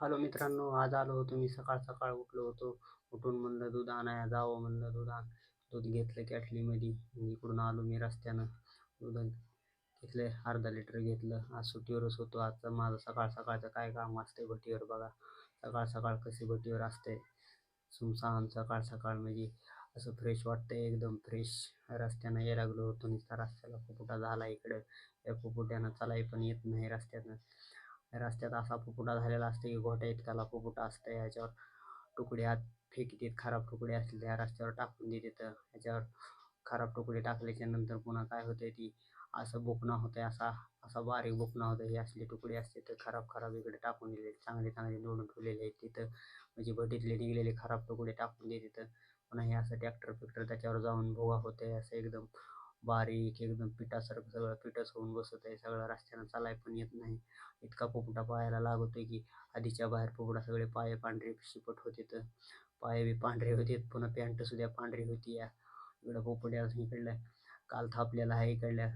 Hello मित्रांनो आज आलो होतो मी. सकाळ सकाळ उठलो होतो. उठून म्हणलं दूध आणाया जावं म्हणलं दूध आण दूध घेतलं कॅटलीमध्ये. इकडून आलो मी रस्त्यानं. दूध घेतलं अर्धा लिटर घेतलं. आज सुट्टीवरच होतो. आजचं माझं सकाळ सकाळचं काय काम असते भटीवर बघा. सकाळ सकाळ कसे भटीवर असते सुमसान सकाळ सकाळ म्हणजे असं फ्रेश वाटतंय एकदम फ्रेश रस्त्यानं यायला लागलो होतो. नुसता रस्त्याला फुफुटा झाला इकडं. या फुफुट्यानं चालाय पण येत नाही रस्त्यानं रस्त्यात असा फुफुटा झालेला असतो की गोट्या इतकाला फुफुटा असतं याच्यावर तुकडे आत फेकीत खराब तुकडे असतील त्या रस्त्यावर टाकून देतात ह्याच्यावर खराब तुकडे टाकल्याच्या नंतर पुन्हा काय होतंय ती? असं बुकणं होतं असा असा बारीक बुकणं होतं हे असले तुकडे असते तर खराब खराब इकडे टाकून दिले चांगले चांगले निवडून ठेवलेले आहेत तिथं. म्हणजे भटीतले निघलेले खराब तुकडे टाकून देतात पुन्हा हे असं ट्रॅक्टर फिक्टर त्याच्यावर जाऊन भोगा होते असं एकदम बारीक एकदम पिठासारखं सगळं पिठच होऊन बसत आहे. सगळं रस्त्यानं चालाय पण येत नाही. इतका पोपटा पायाला लागतोय की आधीच्या बाहेर पोपटा सगळे पाय पांढरे शिपट होते तर पाय बी पांढरे होते पुन्हा पॅन्ट सुद्धा पांढरी होती या. इकडं पोपट्या इकडल्या. काल थापलेला आहे इकडल्या.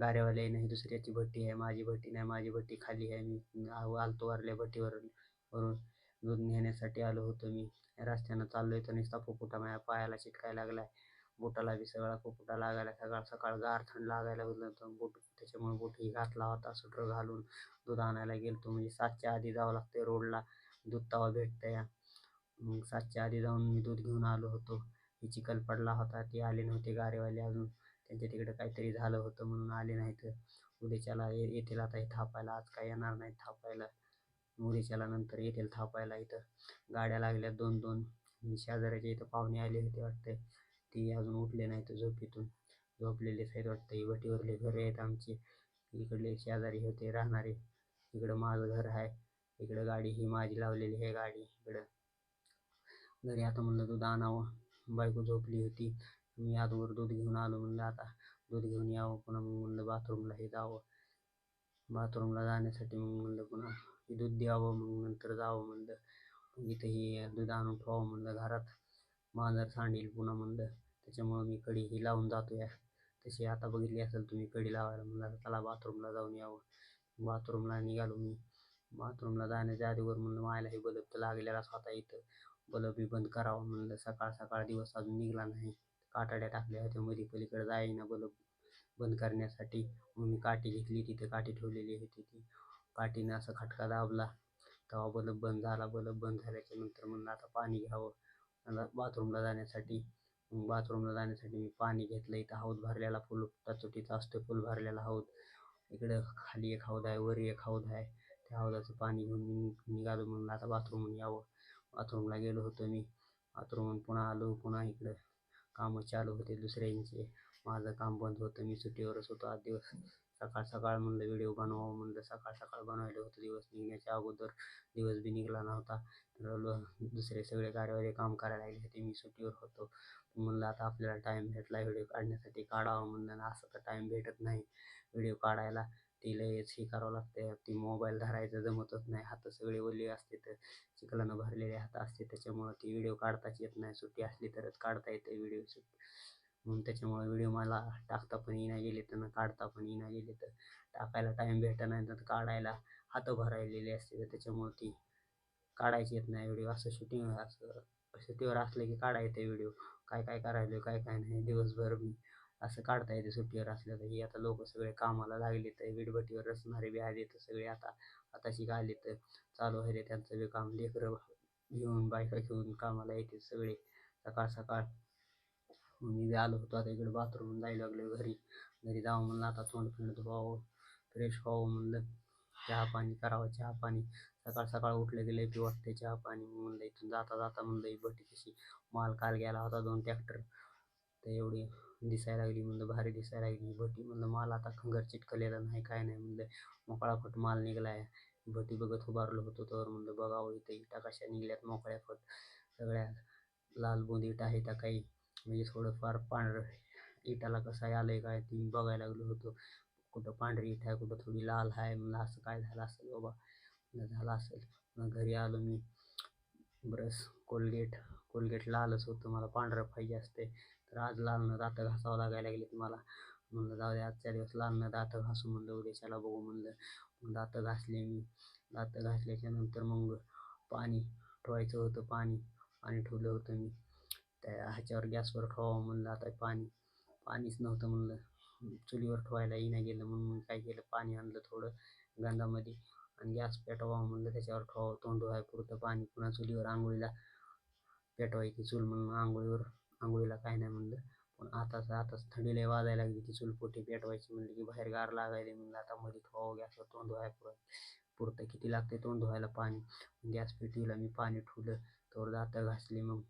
गाऱ्यावाले नाही दुसऱ्याची भट्टी आहे माझी भट्टी नाही माझी भट्टी खाली आहे. मी आलतो वारल्या भट्टीवर वरून दूध नेण्यासाठी आलो होतो मी. रस्त्यानं चाललोय तर नुसता पोपटा माझ्या पायाला चिटकायला लागलाय. बोटाला बी सगळा पोपटा लागायला सकाळ सकाळ गार थंड लागायला लागलं तर बोट त्याच्यामुळे बोटही घातला होता स्वेटर घालून दूध आणायला गेलतो. म्हणजे सातच्या आधी जावं लागतंय रोडला दूध तवा भेटतं या मग सातच्या आधी जाऊन मी दूध घेऊन आलो होतो. ही चिखल पडला होता ते आले नव्हते गारेवाले अजून. त्यांच्या तिकडे काहीतरी झालं होतं म्हणून आले नाहीत. उद्याच्याला ये येतील आता हे थापायला. आज काय येणार नाही थापायला. उद्याच्याला नंतर येतील थापायला इथं. गाड्या लागल्या दोन दोन शेजाऱ्याच्या इथं पाहुणे आले होते वाटते ती अजून उठले नाहीत झोपेतून. झोपलेलेच आहेत वाटतं. ही भटीवरले घरे आहेत आमची. इकडले शेजारी होते राहणारे. इकडं माझं घर आहे. इकडं गाडी ही माझी लावलेली आहे गाडी. इकडं. घरी आता म्हणलं दूध आणावं. बायको झोपली होती. मी आतवर दूध घेऊन आलो म्हणलं आता. दूध घेऊन यावं. पुन्हा मग म्हणलं बाथरूमला हे जावं. बाथरूमला जाण्यासाठी मग म्हणलं पुन्हा हे दूध द्यावं. मग नंतर जावं म्हणलं. इथं हे दूध आणून ठेवावं म्हणलं घरात. मांजर सांडील पुन्हा म्हणलं. त्याच्यामुळं मी कडी ही लावून जातो या तशी आता बघितली असेल तुम्ही कडी लावायला म्हणलं चला बाथरूमला जाऊन यावं. बाथरूमला निघालो मी. बाथरूमला जाण्याच्या आधीवर म्हणलं मायला हे बल्ब तर लागलेलाच स्वतः इथं. बल्ब बी बंद करावा म्हणलं. सकाळ सकाळ दिवस अजून निघला नाही. काटाड्या टाकल्या होत्या मध्ये. पलीकडे जाईना बल्ब बंद करण्यासाठी. मग मी काठी घेतली. तिथे काठी ठेवलेली होती ती. काठीनं असा खटका दाबला. तेव्हा बल्ब बंद झाला. बल्ब बंद झाल्याच्यानंतर म्हणलं आता पाणी घ्यावं. मला बाथरूमला जाण्यासाठी बाथरूमला जाण्यासाठी मी पाणी घेतलं. इथं हौद भरलेला फुल टाचोटीचा असतो फुल भरलेला हौद. इकडं खाली एक हौद आहे वर एक हौद आहे. त्या हौदाचं पाणी घेऊन मी निघालो म्हणून आता बाथरूमहून यावं. बाथरूमला गेलो होतो मी. बाथरूमहून पुन्हा आलो पुन्हा इकडं कामं चालू होते दुसऱ्यांचे. माझं काम बंद होतं. मी सुट्टीवरच होतो आज दिवस. सकाळ सकाळ म्हणलं व्हिडिओ बनवावं म्हणलं. सकाळ सकाळ बनवायला होतं दिवस. निघण्याच्या अगोदर दिवस बी निघाला नव्हता. तर दुसरे सगळे कार्यवाही काम करायला लागले होते. मी सुट्टीवर होतो. म्हणलं आता आपल्याला टाईम भेटला व्हिडिओ काढण्यासाठी काढावा म्हणलं ना असं तर टाईम भेटत नाही. व्हिडिओ काढायला ती लयच हे करावं लागतं ती मोबाईल धरायचं जमतच नाही. हात सगळे ओले असते तर चिखलानं भरलेले हात असते. त्याच्यामुळं ती व्हिडिओ काढताच येत नाही. सुट्टी असली तरच काढता येते व्हिडिओ म्हणून त्याच्यामुळे व्हिडिओ मला टाकता पण येईना गेले तर ना काढता पण येईना गेले तर. टाकायला टाईम भेटत नाही तर काढायला हात भरायलेले असते. तर त्याच्यामुळं ती काढायची येत नाही. व्हिडिओ असं शूटिंग असं सुट्टीवर असलं की काढा येते व्हिडिओ काय काय करायलो काय काय नाही दिवसभर मी असं काढता येते सुट्टीवर असलं तर. ही आता लोक सगळे कामाला लागले तर विडभट्टीवर रचणारे बी आले तर सगळे आता. आताशी आले तर चालू आहे रे त्यांचं बी काम. लेकरं घेऊन बायका घेऊन कामाला येते सगळे. सकाळ सकाळ. मी बी आलो होतो आता इकडे बाथरूम जायला लागलो घरी. घरी जावं म्हणलं आता तोंड फिंड धुवावं फ्रेश व्हावं म्हणलं. चहा पाणी करावं चहा पाणी. सकाळ सकाळ उठलं गेलं की वाटते चहा पाणी. म्हणलं इथून जाता जाता म्हणलं ही कशी माल काल गेला होता दोन ट्रॅक्टर तर एवढी दिसायला लागली म्हणलं भारी दिसायला लागली भटी म्हणलं माल आता खंगर चिटकलेला नाही काय नाही. म्हणलं मोकळा फट माल आहे भटी बघत उभारलो होतो तर म्हणलं बघावं हो, इथं इटा कशा निघल्यात मोकळ्या फट सगळ्या लाल बोंद इटा आहे त्या काही. म्हणजे थोडंफार पांढरं इटाला कसं आहे काय ती बघायला लागलो होतो. कुठं पांढरी इट आहे कुठं थोडी लाल आहे मला असं काय झालं असेल बाबा? झालं असेल. मग घरी आलो मी. ब्रश कोलगेट कोलगेट लालच होतं. मला पांढरं पाहिजे असते. तर आज लालनं दातं घासावं लागायला लागलेत मला. म्हणलं जाऊ दे आजच्या दिवस लालनं दातं घासू म्हणलं उद्याच्याला बघू म्हणलं. मग दातं घासले मी. दात घासल्याच्या नंतर मग पाणी ठेवायचं होतं पाणी. पाणी ठेवलं होतं मी. त्या ह्याच्यावर गॅसवर ठेवावं म्हणलं आता पाणी. पाणीच नव्हतं म्हणलं. चुलीवर ठेवायला येईना गेलं म्हणून मग काय केलं? पाणी आणलं थोडं गंधामध्ये आणि गॅस पेटवावं म्हणलं त्याच्यावर ठेवावं तोंड व्हाय पुरतं पाणी. पुन्हा चुलीवर आंघोळीला पेटवायची चूल म्हणून आंघोळीवर आंघोळीला काय नाही म्हणलं. पण आताच आताच थंडीला वाजायला लागली की चूल पोटी पेटवायची म्हणली की बाहेर गार लागायला म्हणलं. आता मध्ये ठेवावं गॅसवर तोंड धुवाय पुरत पुरतं किती लागते तोंड धुवायला पाणी. गॅस पेटवीला मी पाणी ठेवलं तर दातं घासली मग.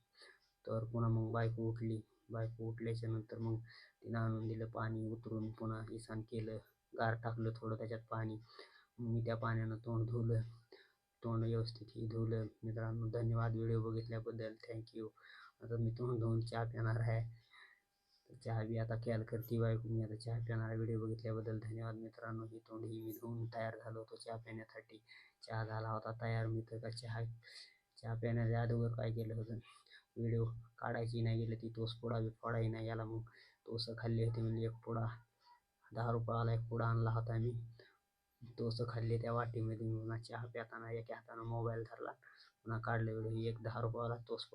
तर पुन्हा मग बायको उठली. बायको उठल्याच्या नंतर मग तिनं आणून दिलं पाणी उतरून पुन्हा इसान केलं गार टाकलं थोडं त्याच्यात पाणी. मी त्या पाण्यानं तोंड धुवलं तोंड व्यवस्थित ही धुवलं. मित्रांनो धन्यवाद व्हिडिओ बघितल्याबद्दल. थँक्यू आता मी तोंड धुवून चहा पिणार आहे. चहा बी आता कॅल करते बायको. मी आता चहा पिणार व्हिडिओ बघितल्याबद्दल. धन्यवाद मित्रांनो. ही तोंड ही मी धुवून तयार झालो होतो चहा पिण्यासाठी. चहा झाला होता तयार. मी तर का चहा चहा पिण्याच्या अगोदर काय केलं होतं? व्हिडिओ काढायची नाही गेलं ती तोच पुडा बी फोडाही नाही याला मग. तोसं खाल्ली होती म्हणजे एक पुडा दहा रुपयाला एक पुडा आणला होता मी. तोसं खाल्ले त्या वाटीमध्ये. मी पुन्हा चहा पिताना एका हातानं मोबाईल धरला. पुन्हा काढले व्हिडिओ. एक दहा रुपयाला तोच